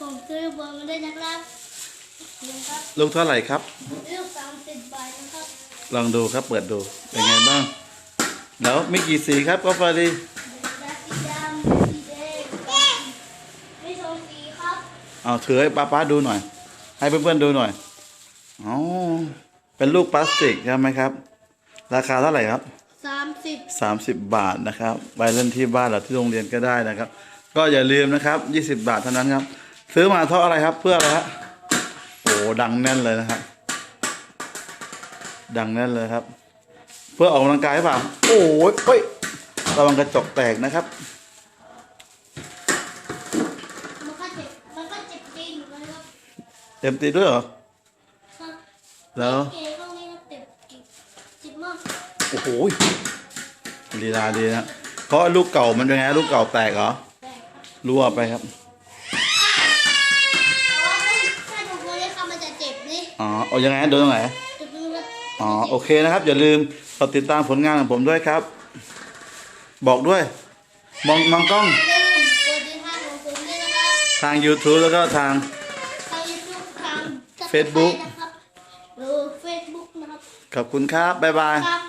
ผมซื้อบอลมาด้วยนะครับนี่ครับลูกเท่าไหร่ครับ ลูกสามสิบบาทนะครับลองดูครับเปิดดูเป็นไงบ้าง แล้วมีกี่สีครับกาแฟรีดาสีดำสีแดงมีสองสีครับเอาถือให้ป้าป้าดูหน่อย ให้เพื่อนๆดูหน่อยอ๋อเป็นลูกพลาสติกใช่ไหมครับ ราคาเท่าไหร่ครับ สามสิบสามสิบบาทนะครับไปเล่นที่บ้านหรือที่โรงเรียนก็ได้นะครับ ก็อย่าลืมนะครับยี่สิบบาทเท่านั้นครับ ซื้อมาเพราะอะไรครับ เพื่ออะไรฮะโอ้ดังแน่นเลยนะครับ ดังแน่นเลยครับ เพื่อออกกำลังกายหรือเปล่าโอ้ยเฮ้ยระวังกระจกแตกนะครับ มันก็เจ็บมันก็เจ็บจริงเหมือนกันครับเต็มตีด้วยเหรอครับแล้วเกย์ตรงนี้ครับเจ็บจริงเจ็บมากโอ้โหลีลาดีนะเพราะลูกเก่ามันเป็นไงลูกเก่าแตกเหรอแตกครับ รั่วไปครับ แต่ว่าถ้าถ้าดูโมเลยครับมันจะเจ็บนี่ อ๋อเอายังไงโดนตรงไหนเจ็บมือครับอ๋อโอเคนะครับ อย่าลืมกดติดตามผลงานของผมด้วยครับ บอกด้วย มองมองกล้องอย่าลืมกดติดตามของผมด้วยนะครับทาง YouTube แล้วก็ทางทางยูทูบทาง Facebook นะครับหรือเฟซบุ๊กนะครับขอบคุณครับ บ๊ายบาย ครับ